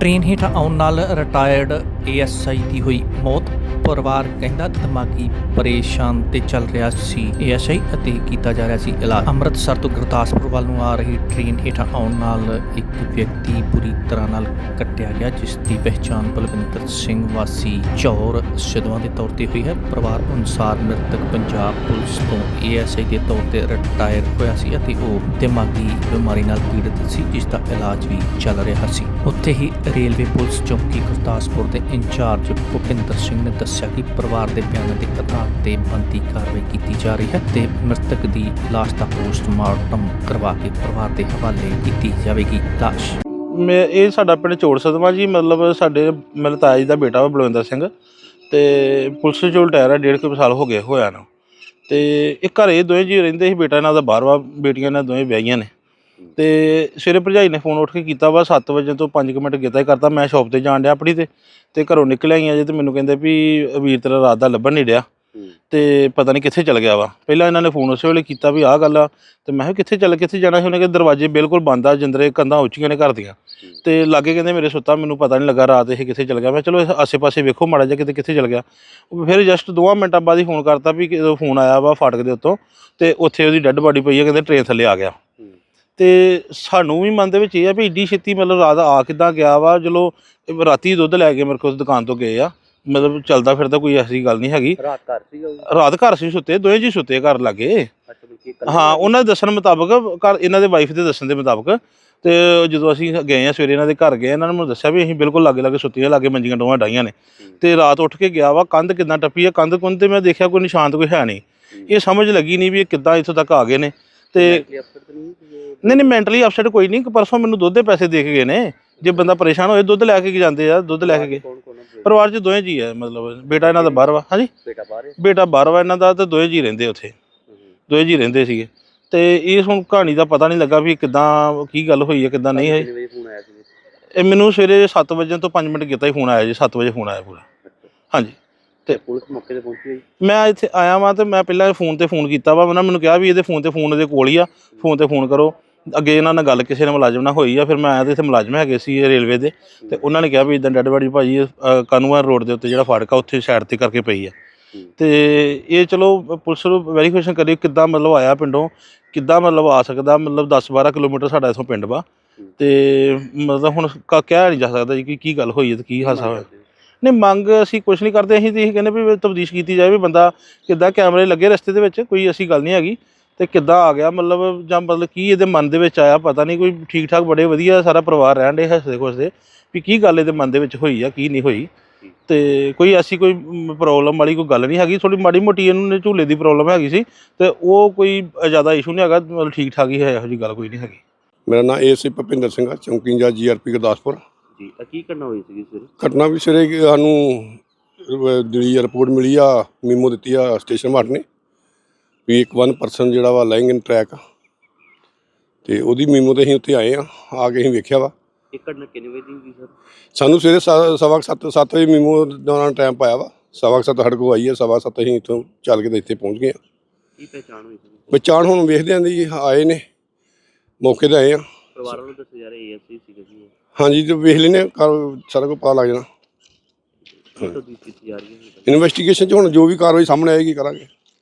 Train ਹੇਠ ਆਉਣ ਨਾਲ ਰਿਟਾਇਰਡ ਏਐਸਆਈ ਦੀ ਹੋਈ ਮੌਤ। ਪਰਿਵਾਰ ਕਹਿੰਦਾ ਦਿਮਾਗੀ ਪਰੇਸ਼ਾਨ ਤੇ ਚੱਲ ਰਿਹਾ ਸੀ। ਏਐਸਆਈ ਅਤੇ ਕੀਤਾ ਜਾ ਰਿਹਾ ਸੀ ਇਲਾਜ। ਅੰਮ੍ਰਿਤਸਰ ਤੋਂ ਗੁਰਦਾਸਪੁਰ ਵੱਲ ਨੂੰ ਆ ਰਹੀ ਟ੍ਰੇਨ ਹੇਠ ਆਉਣ ਨਾਲ ਇੱਕ ਵਿਅਕਤੀ ਬੁਰੀ ਤਰ੍ਹਾਂ ਨਾਲ ਕੱਟਿਆ ਗਿਆ, ਜਿਸ ਦੀ ਪਹਿਚਾਣ ਬਲਵਿੰਦਰ ਸਿੰਘ ਵਾਸੀ ਚੌਰ ਸਿਧਵਾਂ ਦੇ ਤੌਰ ਤੇ ਹੋਈ ਹੈ। ਪਰਿਵਾਰ ਅਨੁਸਾਰ ਮ੍ਰਿਤਕ ਪੰਜਾਬ ਪੁਲਿਸ ਤੋਂ ਏਐਸਆਈ ਦੇ ਤੌਰ ਤੇ ਰਿਟਾਇਰ ਹੋਇਆ ਸੀ ਅਤੇ ਉਹ ਦਿਮਾਗੀ ਬਿਮਾਰੀ ਨਾਲ ਪੀੜਤ ਸੀ, ਜਿਸ ਦਾ ਇਲਾਜ ਵੀ ਚੱਲ ਰਿਹਾ ਸੀ। ਉੱਥੇ ਹੀ ਰੇਲਵੇ ਪੁਲਿਸ ਚੌਕੀ ਗੁਰਦਾਸਪੁਰ ਦੇ ਇੰਚਾਰਜ ਭੁਪਿੰਦਰ ਸਿੰਘ ਨੇ ਦੱਸਿਆ ਕਿ ਪਰਿਵਾਰ ਦੇ ਬਿਆਨਾਂ ਦੇ ਆਧਾਰ ਤੇ ਬੰਦੀ ਕਾਰਵਾਈ ਕੀਤੀ ਜਾ ਰਹੀ ਹੈ ਤੇ ਮ੍ਰਿਤਕ ਦੀ ਲਾਸ਼ ਦਾ ਪੋਸਟਮਾਰਟਮ ਕਰਵਾ ਕੇ ਪਰਿਵਾਰ ਦੇ ਹਵਾਲੇ ਕੀਤੀ ਜਾਵੇਗੀ। ਲਾਸ਼। ਮੈਂ, ਇਹ ਸਾਡਾ ਪਿੰਡ ਚੋੜ ਸਦਮਾ ਜੀ, ਮਤਲਬ ਸਾਡੇ ਮੇਰੇ ਤਾਇਆ ਜੀ ਦਾ ਬੇਟਾ ਵਾ, ਬਲਵਿੰਦਰ ਸਿੰਘ। ਤੇ ਪੁਲਿਸ ਚੋਂ ਰਿਟਾਇਰ ਆ, ਡੇਢ ਕੁ ਸਾਲ ਹੋ ਗਏ ਹੋਇਆ ਨਾ। ਤੇ ਇਹ ਘਰੇ ਦੋਵੇਂ ਜੀ ਰਹਿੰਦੇ ਸੀ, ਬੇਟਾ ਇਹਨਾਂ ਦਾ ਬਾਹਰ ਵਾ ਬੇਟੀਆਂ ਨਾਲ ਦੋਵੇਂ ਵਿਆਹੀਆਂ ਨੇ। ਤੇ ਸਵੇਰੇ ਭਰਜਾਈ ਨੇ ਫੋਨ ਉੱਠ ਕੇ ਕੀਤਾ ਵਾ 7 ਵਜੇ ਤੋਂ 5 ਮਿੰਟ ਕੀਤਾ ਹੀ ਕਰਤਾ ਮੈਂ ਸ਼ਾਪ ਤੇ ਜਾਣ ਡਿਆ ਆਪਣੀ ਤੇ ਤੇ ਘਰੋਂ ਨਿਕਲ ਆਈਆਂ ਜੇ ਤੇ ਮੈਨੂੰ ਕਹਿੰਦੇ ਵੀ ਵੀਰ ਤੇਰਾ ਰਾਤ ਦਾ ਲੱਭਣ ਨਹੀਂ ਡਿਆ। ਤੇ ਪਤਾ ਨਹੀਂ ਕਿੱਥੇ ਚਲ ਗਿਆ ਵਾ। ਪਹਿਲਾਂ ਇਹਨਾਂ ਨੇ ਫੋਨ ਉਸੇ ਵੇਲੇ ਕੀਤਾ ਵੀ ਆਹ ਗੱਲ ਆ ਤੇ ਮੈਂ ਕਿਹਾ ਕਿੱਥੇ ਚੱਲ ਕਿੱਥੇ ਜਾਣਾ ਸੀ? ਉਹਨੇ ਕਿ ਦਰਵਾਜ਼ੇ ਬਿਲਕੁਲ ਬੰਦ ਆ ਜਿੰਦਰੇ ਕੰਧਾਂ ਉੱਚੀਆਂ ਨੇ ਘਰ ਦੀਆਂ। ਤੇ ਲਾਗੇ ਕਹਿੰਦੇ ਮੇਰੇ ਸੁੱਤਾ ਮੈਨੂੰ ਪਤਾ ਨਹੀਂ ਲੱਗਾ ਰਾਤ ਇਹ ਕਿੱਥੇ ਚਲ ਗਿਆ। ਮੈਂ ਚਲੋ ਆਸੇ-ਪਾਸੇ ਵੇਖੋ ਮਾੜਾ ਜਿਹਾ ਕਿਤੇ ਕਿੱਥੇ ਚਲ ਗਿਆ। ਉਹ ਫਿਰ ਜਸਟ ਦੋਵਾਂ ਮਿੰਟਾਂ ਬਾਅਦ ਹੀ ਫੋਨ ਕਰਤਾ ਵੀ ਫੋਨ ਆਇਆ ਵਾ ਫਾਟਕ ਦੇ ਉੱਤੋਂ ਤੇ ਉੱਥੇ ਉਹਦੀ ਡੈੱਡ ਬਾਡੀ ਪਈ ਹੈ ਕਹਿੰਦੇ ਟ੍ਰੇਨ ਥੱਲੇ ਆ ਗਿਆ। ਤੇ ਸਾਨੂੰ ਵੀ ਮਨ ਦੇ ਵਿੱਚ ਇਹ ਆ ਵੀ ਏਡੀ ਛੇਤੀ ਮਤਲਬ ਰਾਤ ਆ ਕਿੱਦਾਂ ਗਿਆ ਵਾ ਚਲੋ ਰਾਤੀ ਦੁੱਧ ਲੈ ਕੇ ਮੇਰੇ ਕੋਲ ਦੁਕਾਨ ਤੋਂ ਗਏ ਆ ਮਤਲਬ ਚੱਲਦਾ ਫਿਰਦਾ ਕੋਈ ਐਸੀ ਗੱਲ ਨਹੀਂ ਹੈਗੀ। ਰਾਤ ਘਰ ਰਾਤ ਸੀ ਸੁੱਤੇ ਦੋਵੇਂ ਜੀ ਸੁੱਤੇ ਘਰ ਲੱਗੇ। ਹਾਂ ਉਹਨਾਂ ਦੇ ਦੱਸਣ ਮੁਤਾਬਕ ਘਰ ਇਹਨਾਂ ਦੇ ਵਾਈਫ ਦੇ ਦੱਸਣ ਦੇ ਮੁਤਾਬਕ ਤੇ ਜਦੋਂ ਅਸੀਂ ਗਏ ਆ ਸਵੇਰੇ ਇਹਨਾਂ ਦੇ ਘਰ ਗਏ ਇਹਨਾਂ ਨੇ ਮੈਨੂੰ ਦੱਸਿਆ ਵੀ ਅਸੀਂ ਬਿਲਕੁਲ ਲਾਗੇ ਲਾਗੇ ਸੁੱਤੀਆਂ ਲਾਗੇ ਮੰਜੀਆਂ ਡੋਹਾਂ ਡਾਈਆਂ ਨੇ। ਤੇ ਰਾਤ ਉੱਠ ਕੇ ਗਿਆ ਵਾ ਕੰਧ ਕਿੱਦਾਂ ਟੱਪੀ ਆ ਕੰਧ ਕੁੰਧ ਤੇ ਮੈਂ ਦੇਖਿਆ ਕੋਈ ਨਿਸ਼ਾਨ ਤਾਂ ਕੋਈ ਹੈ ਨਹੀਂ। ਇਹ ਸਮਝ ਲੱਗੀ ਨਹੀਂ ਵੀ ਇਹ ਕਿੱਦਾਂ ਇੱਥੋਂ ਤੱਕ ਆ ਗਏ ਨੇ। ਤੇ ਨਹੀਂ ਨਹੀਂ ਮੈਂਟਲੀ ਅਪਸੈਟ ਕੋਈ ਨਹੀਂ ਕਿ ਪਰਸੋਂ ਮੈਨੂੰ ਦੁੱਧ ਦੇ ਪੈਸੇ ਦੇ ਕੇ ਗਏ ਨੇ। ਜੇ ਬੰਦਾ ਪਰੇਸ਼ਾਨ ਹੋਏ ਦੁੱਧ ਲੈ ਕੇ ਜਾਂਦੇ ਆ? ਦੁੱਧ ਲੈ ਕੇ ਗਏ? ਪਰਿਵਾਰ 'ਚ ਦੋਵੇਂ ਜੀ ਆ ਮਤਲਬ ਬੇਟਾ ਇਹਨਾਂ ਦਾ ਬਾਹਰ ਵਾ ਹਾਂਜੀ? ਬੇਟਾ ਬਾਹਰ ਹੈ? ਬੇਟਾ ਬਾਹਰ ਵਾ ਇਹਨਾਂ ਦਾ ਤੇ ਦੋਵੇਂ ਜੀ ਰਹਿੰਦੇ ਉੱਥੇ। ਦੋਵੇਂ ਜੀ ਰਹਿੰਦੇ ਸੀਗੇ। ਤੇ ਇਹ ਹੁਣ ਕਹਾਣੀ ਦਾ ਪਤਾ ਨਹੀਂ ਲੱਗਾ ਵੀ ਕਿੱਦਾਂ ਕੀ ਗੱਲ ਹੋਈ ਹੈ ਕਿੱਦਾਂ ਨਹੀਂ ਹੋਈ। ਇਹ ਮੈਨੂੰ ਸਵੇਰੇ 7 ਵਜੇ ਤੋਂ 5 ਮਿੰਟ ਕੀਤਾ ਹੀ ਫੋਨ ਆਇਆ ਜੀ 7 ਵਜੇ ਫੋਨ ਆਇਆ ਪੂਰਾ। ਹਾਂਜੀ। ਤੇ ਪੁਲਿਸ ਮੌਕੇ ਤੇ ਪਹੁੰਚੀ ਹੋਈ? ਮੈਂ ਇੱਥੇ ਆਇਆ ਵਾਂ ਤੇ ਮੈਂ ਪਹਿਲਾਂ ਫੋਨ ਤੇ ਫੋਨ ਕੀਤਾ ਵਾ ਉਹਨਾਂ ਮੈਨੂੰ ਕਿਹਾ ਵੀ ਇਹਦੇ ਫੋਨ ਤੇ ਫੋਨ ਇਹਦੇ ਕੋਲ ਹੀ ਆ ਫੋਨ ਤੇ ਫੋਨ ਕਰੋ। ਅੱਗੇ ਇਹਨਾਂ ਨਾਲ ਗੱਲ ਕਿਸੇ ਨੇ ਮੁਲਾਜ਼ਮ ਨਾਲ ਹੋਈ ਆ ਫਿਰ ਮੈਂ ਆਇਆ ਤੇ ਇੱਥੇ ਮੁਲਾਜ਼ਮ ਹੈਗੇ ਸੀ ਇਹ ਰੇਲਵੇ ਦੇ ਤੇ ਉਹਨਾਂ ਨੇ ਕਿਹਾ ਵੀ ਇਦਾਂ ਡੈਡ ਬਾਡੀ ਭਾਜੀ ਕਾਨੂੰਨ ਰੋਡ ਦੇ ਉੱਤੇ ਜਿਹੜਾ ਫਾਟਕ ਆ ਉੱਥੇ ਸਾਈਡ ਤੇ ਕਰਕੇ ਪਈ ਆ। ਤੇ ਇਹ ਚਲੋ ਪੁਲਿਸ ਨੂੰ ਵੈਰੀਫਿਕੇਸ਼ਨ ਕਰੀ ਕਿੱਦਾਂ ਮਤਲਬ ਆਇਆ ਪਿੰਡੋਂ ਕਿੱਦਾਂ ਮਤਲਬ ਆ ਸਕਦਾ ਮਤਲਬ 10 12 ਕਿਲੋਮੀਟਰ ਸਾਡਾ ਇਥੋਂ ਪਿੰਡ ਵਾ। ਤੇ ਮਤਲਬ ਹੁਣ ਕ- ਕਿਹਾ ਨਹੀਂ ਜਾ ਸਕਦਾ ਜੀ ਕਿ ਕੀ ਗੱਲ ਹੋਈ ਹੈ ਤੇ ਕੀ ਹਾਸਾ ਹੋਇਆ। ਨਹੀਂ, ਮੰਗ ਅਸੀਂ ਕੁਝ ਨਹੀਂ ਕਰਦੇ, ਅਸੀਂ ਤੇ ਇਹ ਕਹਿੰਦੇ ਵੀ ਤਬਦੀਸ਼ ਕੀਤੀ ਜਾਵੇ ਵੀ ਬੰਦਾ ਕਿੱਦਾਂ ਕੈਮਰੇ ਲੱਗੇ ਰਸਤੇ ਦੇ ਵਿੱਚ, ਕੋਈ ਐਸੀ ਗੱਲ ਨਹੀਂ ਹੈਗੀ। ਤੇ ਕਿੱਦਾਂ ਆ ਗਿਆ, ਮਤਲਬ ਜਾਂ ਮਤਲਬ ਕੀ ਇਹਦੇ ਮਨ ਦੇ ਵਿੱਚ ਆਇਆ, ਪਤਾ ਨਹੀਂ, ਕੋਈ ਠੀਕ ਠਾਕ ਬੜੇ ਵਧੀਆ ਸਾਰਾ ਪਰਿਵਾਰ ਰਹਿਣ ਦੇ ਹੱਸਦੇ ਖੁਸ਼ਦੇ ਵੀ ਕੀ ਗੱਲ ਇਹਦੇ ਮਨ ਦੇ ਵਿੱਚ ਹੋਈ ਆ, ਕੀ ਨਹੀਂ ਹੋਈ। ਤੇ ਕੋਈ ਐਸੀ ਕੋਈ ਪ੍ਰੋਬਲਮ ਵਾਲੀ ਕੋਈ ਗੱਲ ਨਹੀਂ ਹੈਗੀ ਥੋੜੀ ਮਾੜੀ ਮੋਟੀ ਇਹਨੂੰ ਝੂਲੇ ਦੀ ਪ੍ਰੋਬਲਮ ਹੈਗੀ ਸੀ, ਤੇ ਉਹ ਕੋਈ ਜ਼ਿਆਦਾ ਇਸ਼ੂ ਨਹੀਂ ਹੈਗਾ, ਮਤਲਬ ਠੀਕ ਠਾਕ ਹੀ ਹੈ, ਇਹੋ ਜਿਹੀ ਗੱਲ ਕੋਈ ਨਹੀਂ ਹੈਗੀ। ਮੇਰਾ ਨਾਮ ਏਸੀ ਭਪਿੰਦਰ ਸਿੰਘ ਆ, ਚੌਂਕੀ ਇੰਚਾਰਜ ਜੀਆਰਪੀ ਗੁਰਦਾਸਪੁਰ। ਜੀ ਆ ਕੀ ਕਰਨਾ ਹੋਈ ਸੀਗੀ ਸਵੇਰੇ? ਘਟਨਾ ਵੀ ਸਿਰੇ ਕਿ ਸਾਨੂੰ ਜਿਹੜੀ ਰਿਪੋਰਟ ਮਿਲੀ ਆ ਮੀਮੋ ਦਿੱਤੀ ਆ ਸਟੇਸ਼ਨ ਮਾਰਟ ਨੇ ਵੀ ਇੱਕ ਵਨ ਪਰਸਨ ਜਿਹੜਾ ਵਾ ਲਾਈਂਗ ਇਨ ਟਰੈਕ ਤੇ ਉਹਦੀ ਮੀਮੋ ਤੇ ਅਸੀਂ ਉੱਥੇ ਆਏ ਆ ਆ ਕੇ ਅਸੀਂ ਵੇਖਿਆ ਵਾ। ਇਹ ਘਟਨਾ ਕਿੰਨੇ ਵਜੇ ਦੀ ਹੋਈ ਸਰ? ਸਾਨੂੰ ਸਵੇਰੇ ਸ- ਸਵਾ ਸੱਤ ਵਜੇ ਮੀਮੋ ਦੌਰਾਨ ਟਾਈਮ ਪਾਇਆ ਵਾ। ਸਵਾ ਕੁ ਸੱਤ ਸਾਡੇ ਕੋਲ ਆਈ ਆ ਸਵਾ ਸੱਤ ਅਸੀਂ ਇੱਥੋਂ ਚੱਲ ਕੇ ਤੇ ਇੱਥੇ ਪਹੁੰਚ ਗਏ ਆ। ਕੀ ਪਹਿਚਾਣ ਹੋਈ ਸੀ ਬਚਾਣ ਹੁਣ ਵੇਖਦੇ ਆਂ ਜੀ ਆਏ ਨੇ ਮੌਕੇ ਤੇ ਆਏ ਆ। ਪਰਿਵਾਰ ਵੱਲੋਂ ਦੱਸਿਆ ਜਾ ਰਿਹਾ ਏਐਸਸੀ ਸੀਗਾ ਜੀ। ਇਹ। ਹਾਂਜੀ ਤੇ ਵੇਖ ਲੈਨੇ ਸਾਰਾ ਕੁਝ ਪਤਾ ਲੱਗ ਜਾਣਾ। ਇਨਵੈਸਟੀਗੇਸ਼ਨ 'ਚ ਹੁਣ ਜੋ ਵੀ ਕਾਰਵਾਈ ਸਾਹਮਣੇ ਆਏਗੀ ਕਰਾਂਗੇ।